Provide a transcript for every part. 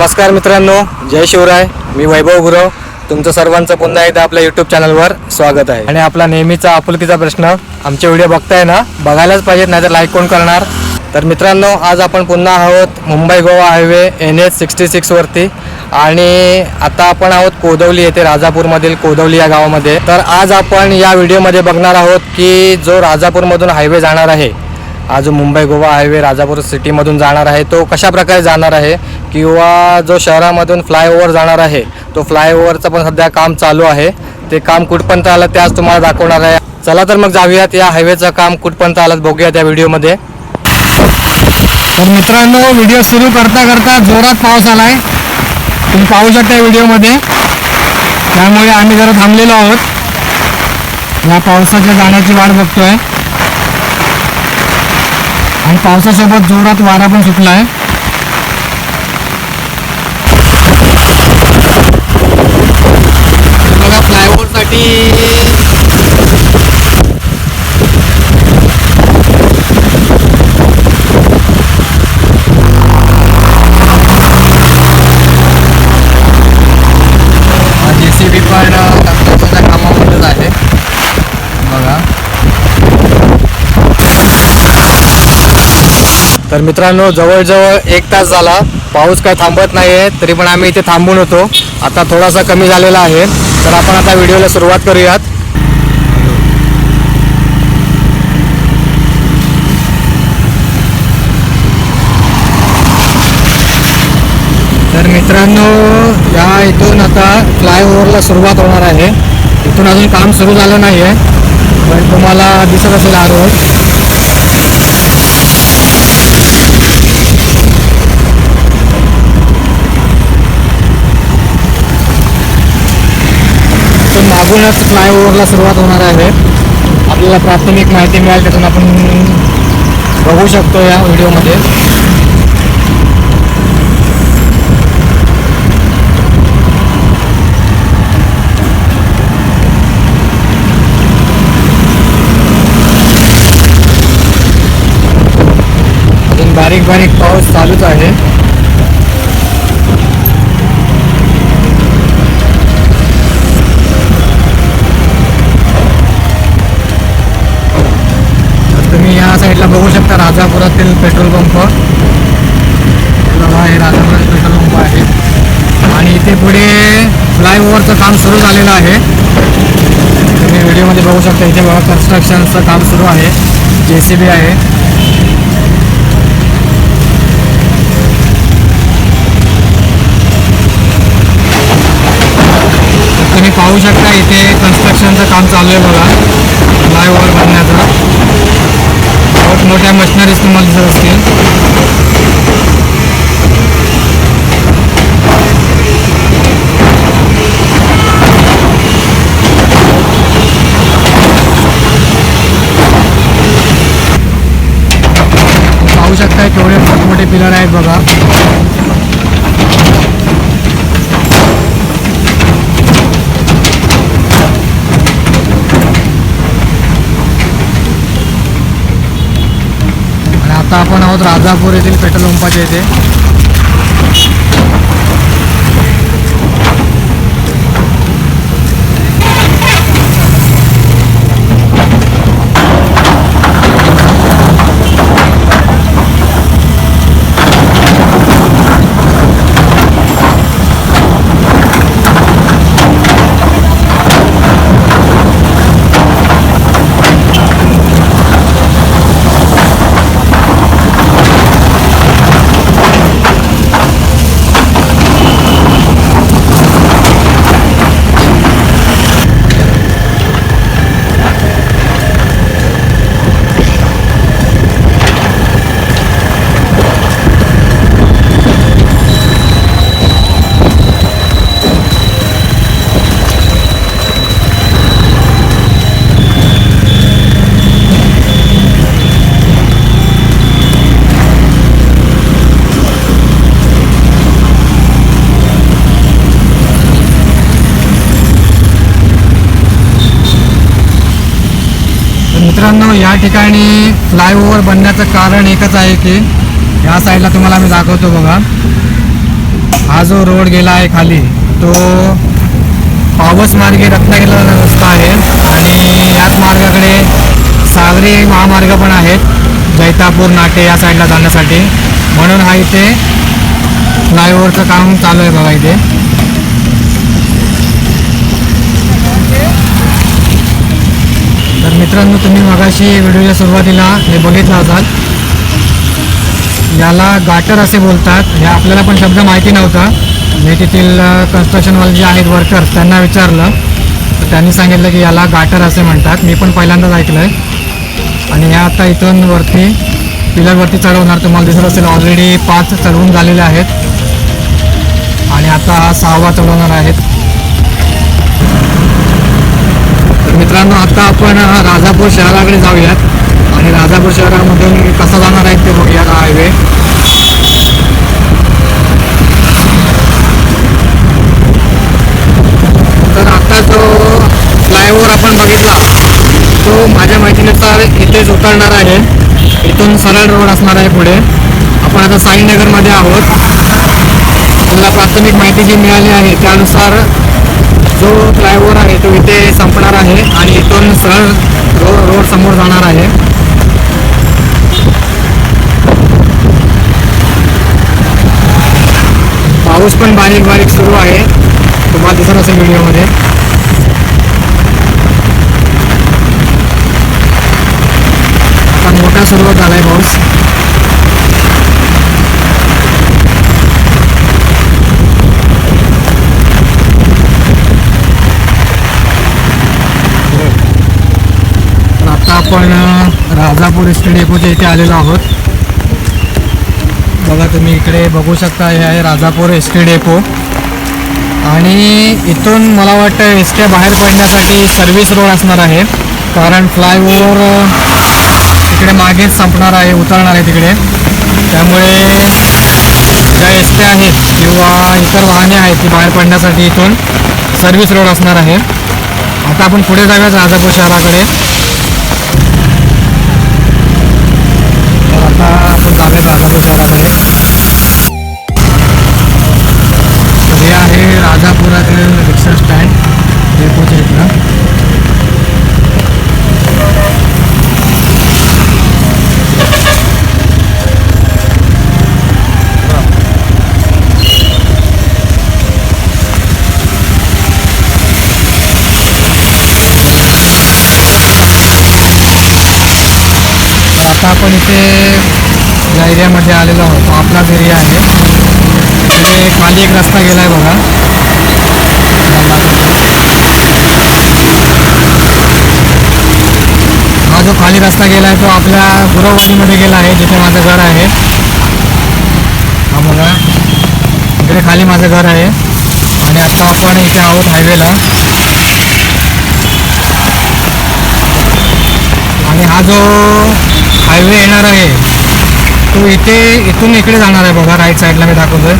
नमस्कार मित्रांनो जय शिवराय मी वैभव गुरव. तुमचं सर्वांचं पुन्हा एकदा आपल्या यूट्यूब चॅनलवर स्वागत आहे. आणि आपला नेहमीचा आपुलकीचा प्रश्न आमचे व्हिडिओ बघताय ना बघायलाच पाहिजेत नाही तर लाईक कोण करणार? तर मित्रांनो आज आपण पुन्हा आहोत Mumbai Goa highway N H sixty सिक्सवरती आणि आता आपण आहोत कोदवली येथे राजापूरमधील कोदवली या गावामध्ये. तर आज आपण या व्हिडिओमध्ये बघणार आहोत की जो राजापूरमधून हायवे जाणार आहे हा जो मुंबई गोवा हायवे राजापूर सिटीमधून जाणार आहे. तो कशा प्रकारे जाणार आहे? किंवा जो शहरामधून फ्लायओव्हर जाणार आहे तो फ्लायओव्हरचं पण सध्या काम चालू आहे. ते काम कुठपर्यंत आलं ते आज तुम्हाला दाखवणार आहे. चला तर मग जाऊयात या हायवेचं काम कुठपर्यंत आलं बघूया त्या व्हिडिओमध्ये. तर मित्रांनो व्हिडिओ सुरू करता करता जोरात पाऊस आलाय. तुम्ही पाहू शकता व्हिडिओमध्ये. त्यामुळे आम्ही जरा थांबलेलो आहोत. या पावसाच्या जाण्याची वाट बघतोय. आणि पावसासोबत जोरात वारा पण सुटला आहे. बघा फ्लायओव्हरसाठी तर मित्रांनो जवळजवळ एक तास झाला. पाऊस काय थांबत नाही आहे तरी पण आम्ही इथे थांबून होतो. आता थोडासा कमी झालेला आहे. तर आपण आता व्हिडिओला सुरुवात करूयात. तर मित्रांनो या इथून आता फ्लायओव्हरला सुरुवात होणार आहे. इथून अजून काम सुरू झालं नाही आहे पण तुम्हाला दिसत असेल हा रोड. तर मागूनच फ्लायओव्हरला सुरुवात होणार आहे. आपल्याला प्राथमिक माहिती मिळाली त्यातून आपण बघू शकतो या व्हिडिओमध्ये. अजून बारीक बारीक पाऊस चालूच आहे. बघू शकता राजापुरातील पेट्रोल पंप. बघा हे राजापुरातील पेट्रोल पंप आहे. आणि इथे पुढे फ्लायओव्हरचं काम सुरू झालेलं आहे. तुम्ही व्हिडिओमध्ये बघू शकता इथे बघा कन्स्ट्रक्शनचं काम सुरू आहे. जे सी बी आहे. तुम्ही पाहू शकता इथे कन्स्ट्रक्शनचं काम चालू आहे बघा फ्लायओव्हर बनण्याचं. मोठमोठ्या मशिनरीज तुम्हाला दिसत असतील. पाहू शकता केवढे मोठमोठे पिलर आहेत बघा. आहोत राजापूर येथील पेट्रोल पंपाच्या इथे. या ठिकाणी फ्लायओव्हर बनण्याचं कारण एकच आहे की या साईडला तुम्हाला मी दाखवतो बघा. हा जो रोड गेला आहे खाली तो पावस मार्गे रत्नागिरीला रस्ता आहे आणि याच मार्गाकडे सागरी महामार्ग पण आहेत जैतापूर नाटे या साईडला जाण्यासाठी. म्हणून हा इथे फ्लायओव्हरचं काम चालू आहे बघा इथे. तर मित्रांनो तुम्ही मगाशी व्हिडिओच्या सुरुवातीला हे बघितलं असाल. याला गाटर असे बोलतात. हे आपल्याला पण शब्द माहिती नव्हता. मी तेथील कन्स्ट्रक्शनवाले जे आहेत वर्कर्स त्यांना विचारलं. तर त्यांनी सांगितलं की याला गाटर असे म्हणतात. मी पण पहिल्यांदाच ऐकलं आहे आणि ह्या आता इथून वरती पिलरवरती चढवणार तुम्हाला दिसत असेल. ऑलरेडी पाच चढवून झालेले आहेत. आणि आता सहावा चढवणार आहेत. मित्रांनो आता आपण राजापूर शहराकडे जाऊयात. आणि राजापूर शहरामधून कसा जाणार आहे ते बघूयात हायवे तर आता जो फ्लायओव्हर आपण बघितला तो माझ्या माहितीनुसार इथेच उतरणार आहे. इथून सरळ रोड असणार आहे पुढे. आपण आता साईनगरमध्ये आहोत. मला प्राथमिक माहिती जी मिळाली आहे त्यानुसार जो फ्लायओव्हर आहे तो इथे संपणार आहे आणि इथून सरळ रो रोड समोर जाणार आहे. पाऊस पण बारीक बारीक सुरू आहे. तुम्हाला दिसत असेल व्हिडिओमध्ये. मोठा सुरुवात झालाय पाऊस तर आता आपण राजापूर एसटी डेपोच्या इथे आलेलो आहोत. बघा तुम्ही इकडे बघू शकता हे आहे राजापूर एस टी डेपो आणि इथून मला वाटतं एस टी बाहेर पडण्यासाठी सर्व्हिस रोड असणार आहे. कारण फ्लायओव्हर इकडे मागेच संपणार आहे उतरणार आहे तिकडे. त्यामुळे ज्या एस टी आहेत किंवा इतर वाहने आहेत ती बाहेर पडण्यासाठी इथून सर्व्हिस रोड असणार आहे. आता आपण पुढे जाऊया राजापूर शहराकडे. आता आपण जाऊयात राजापूर शहराकडे तर हे आहे राजापुरातील रिक्षा स्टँड डेपोच्या इथलं आपण इथे ज्या एरियामध्ये आलेलो आहोत. आपलाच एरिया आहे. तिथे खाली एक रस्ता गेला आहे बघा. हा जो खाली रस्ता गेला आहे तो आपल्या गुरववाडीमध्ये गेला आहे जिथे माझं घर आहे. हा बघा. इकडे खाली माझं घर आहे. आणि आता आपण इथे आहोत हायवेला आणि हा जो हायवे येणार आहे. तो इथे इथून इकडे जाणार आहे बघा राईट साईडला मी दाखवतोय.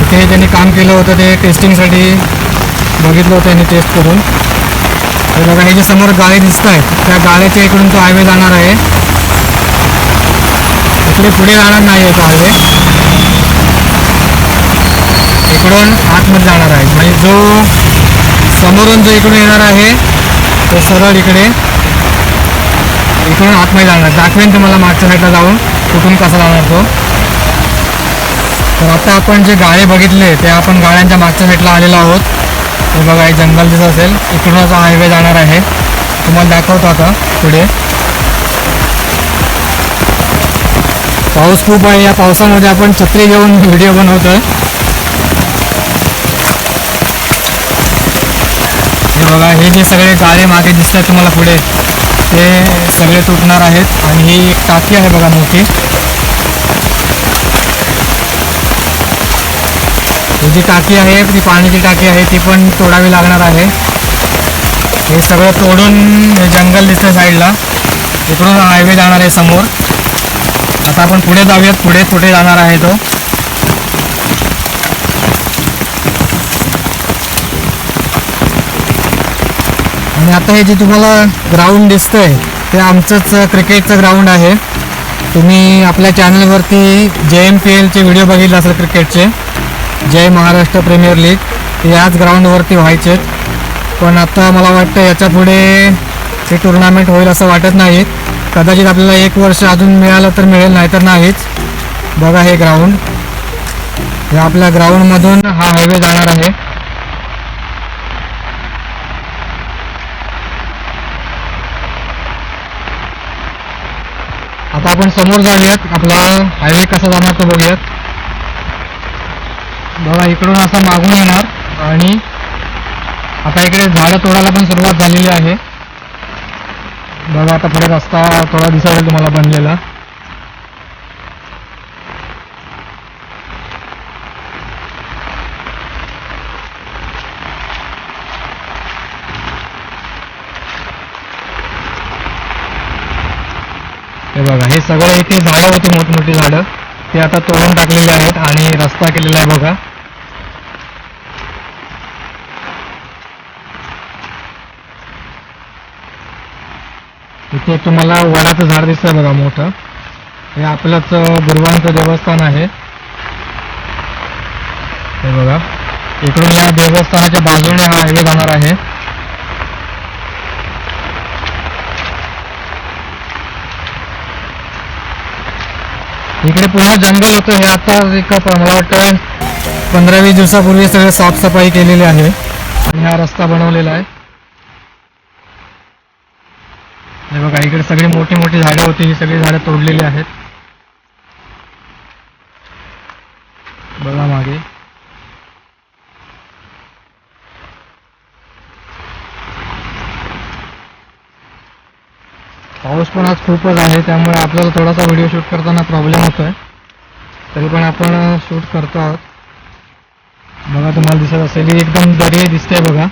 तिथे त्यांनी काम केलं होतं ते टेस्टिंगसाठी बघितलं होतं त्यांनी टेस्ट करून. तर बघा हे जे समोर गाळे दिसत आहेत त्या गाळ्याच्या इकडून तो हायवे जाणार आहे. इकडे पुढे जाणार नाही आहे तो हायवे इकडून आतमध्ये जाणार आहे. म्हणजे जो समोरून जो इकडून येणार आहे तो सरळ इकडे इकडून आतमध्ये जाणार दाखवेन तुम्हाला मागच्या साईडला जाऊन कुठून कसा जाणार तो? तर आता आपण जे गाळे बघितले ते आपण गाड्यांच्या मागच्या साईडला आलेलो आहोत. हे बघा हे जंगल दिसत असेल. इकडूनच हायवे जाणार आहे. तुम्हाला दाखवतो आता पुढे. पाऊस खूप आहे. या पावसामध्ये आपण छत्री घेऊन व्हिडिओ बनवतोय. हे बघा हे जे सगळे गाळे मागे दिसतात तुम्हाला पुढे. ते सगळे तुटणार आहेत आणि ही एक टाकी आहे बघा मोठी. ही जी टाकी आहे ती पाण्याची टाकी आहे ती पण तोडावी लागणार आहे. हे सगळं तोडून हे जंगल दिसतं साईडला. तिकडून हायवे जाणार आहे समोर. आता आपण पुढे जाऊयात पुढे कुठे जाणार आहे तो. आणि आता हे जे तुम्हाला ग्राउंड दिसतंय ते आमचंच क्रिकेटचं ग्राउंड आहे. तुम्ही आपल्या चॅनलवरती जे एम पी एलचे व्हिडिओ बघितले असेल क्रिकेटचे जय महाराष्ट्र प्रीमियर लीग ते याच ग्राउंडवरती व्हायचे पण आता मला वाटतं याच्यापुढे हे टुर्नामेंट होईल असं वाटत नाही. कदाचित आपल्याला एक वर्ष अजून मिळालं तर मिळेल नाही तर नाहीच. बघा हे ग्राउंड हे आपल्या ग्राउंडमधून हा हायवे जाणार आहे. आपण समोर जाऊयात. आपला हायवे कसा जाणार तो बघूयात. बघा इकडून असा मागून येणार. आणि आता इकडे झाडं तोडायला पण सुरुवात झालेली आहे. बघा आता पुढे रस्ता थोडा दिसायला तुम्हाला बनलेला हे बघा हे सगळे इथे झाडं होते मोठमोठी झाडं. ते आता तोडून टाकलेले आहेत आणि रस्ता केलेला आहे बघा. इथे तुम्हाला वडाचं झाड दिसतंय बघा मोठं. हे आपलंच गुरुवांचं देवस्थान आहे. हे बघा. इकडून या देवस्थानाच्या बाजूने हा हायवे जाणार आहे. इकडे पूर्ण जंगल होतं हे आता एक मला वाटतं पंधरा वीस दिवसापूर्वी सगळं साफसफाई केलेली आहे. आणि हा रस्ता बनवलेला आहे. हे बघा इकडे सगळी मोठी मोठी झाडं होती ही सगळी झाडं तोडलेली आहेत. बघा मागे पाऊस पण आज खूपच आहे त्यामुळे आपल्याला थोडासा व्हिडिओ शूट करताना प्रॉब्लेम होतोय. तरी पण आपण शूट करतो आहोत. बघा तुम्हाला दिसत असेल एकदम दर्या दिसतंय बघा.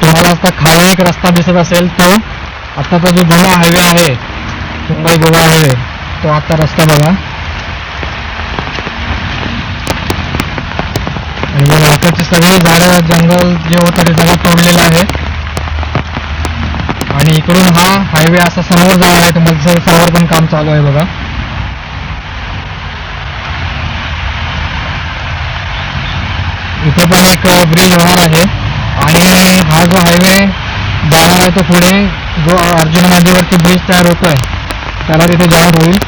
तुम्हाला आता खाली एक रस्ता दिसत असेल तो आताचा जो जुना हायवे आहे मुंबई गोवा हायवे तो आता रस्ता बघा. म्हणजे बघा सगळे झाडं जंगल जे होतं ते सगळं तोडलेलं आहे. आणि इकडून हा हायवे असा समोर जाणार आहे तुम्हाला समोर पण काम चालू आहे बघा. इथे पण एक ब्रिज होणार आहे. आणि हा जो हायवे जाणार आहे तो पुढे जो अर्जुना नदीवरती ब्रिज तयार होतोय त्याला तिथे जाणार होईल.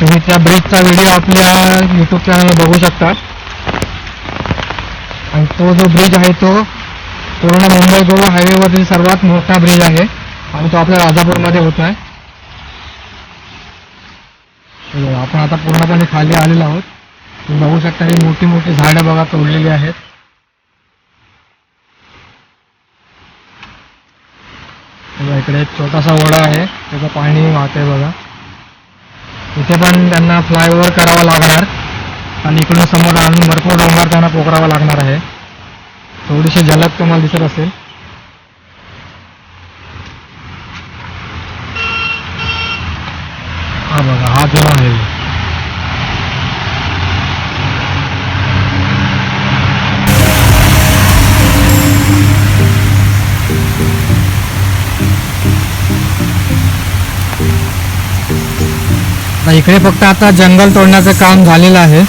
तुम्ही त्या ब्रिजचा व्हिडिओ आपल्या युट्यूब चॅनलवर बघू शकता. आणि तो जो ब्रिज आहे तो पूर्ण मुंबई गोवा हायवेवरील सर्वात मोठा ब्रिज आहे. आणि तो आपल्या राजापूरमध्ये होतो आहे आपण आता पूर्णपणे खाली आलेलो आहोत. तुम्ही बघू शकता ही मोठी मोठी झाडं बघा तोडलेली आहेत. इकडे एक छोटासा ओढा आहे. त्याचं पाणी वाहतंय बघा. इथे पण त्यांना फ्लायओव्हर करावा लागणार. आणि इकडून समोर आणून भरपूर डोंगर त्यांना पोकरावा लागणार आहे. थोडीशी झलक तुम्हाला दिसत असेल. हा बघा हा जो आहे. इकडे फक्त आता जंगल तोडण्याचं काम झालेलं आहे.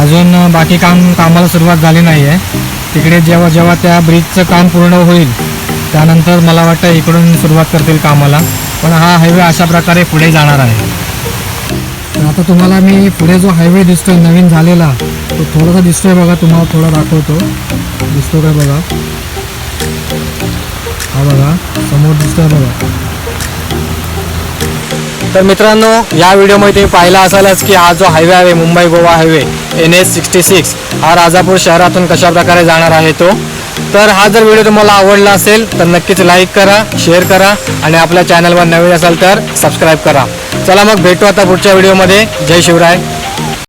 अजून बाकी काम कामाला सुरुवात झाली नाही आहे तिकडे जेव्हा जेव्हा त्या ब्रिजचं काम पूर्ण होईल त्यानंतर मला वाटतं इकडून सुरुवात करतील कामाला. पण हा हायवे अशा प्रकारे पुढे जाणार आहे. तर आता तुम्हाला मी पुढे जो हायवे दिसतोय नवीन झालेला तो थोडासा दिसतोय बघा तुम्हाला थोडा दाखवतो. दिसतो काय बघा? हा बघा समोर दिसतोय बघा. तर मित्रांनो या व्हिडिओमध्ये तुम्ही पाहिला असालच की हा जो हायवे आहे Mumbai Goa highway N S sixty six हा राजापूर शहरातून कशा प्रकारे जाणार आहे तो? तर हा जर व्हिडिओ तुम्हाला आवडला असेल तर नक्कीच लाईक करा शेअर करा आणि आपल्या चॅनलवर नवीन असाल तर सबस्क्राईब करा. चला मग भेटू आता पुढच्या व्हिडिओमध्ये. जय शिवराय.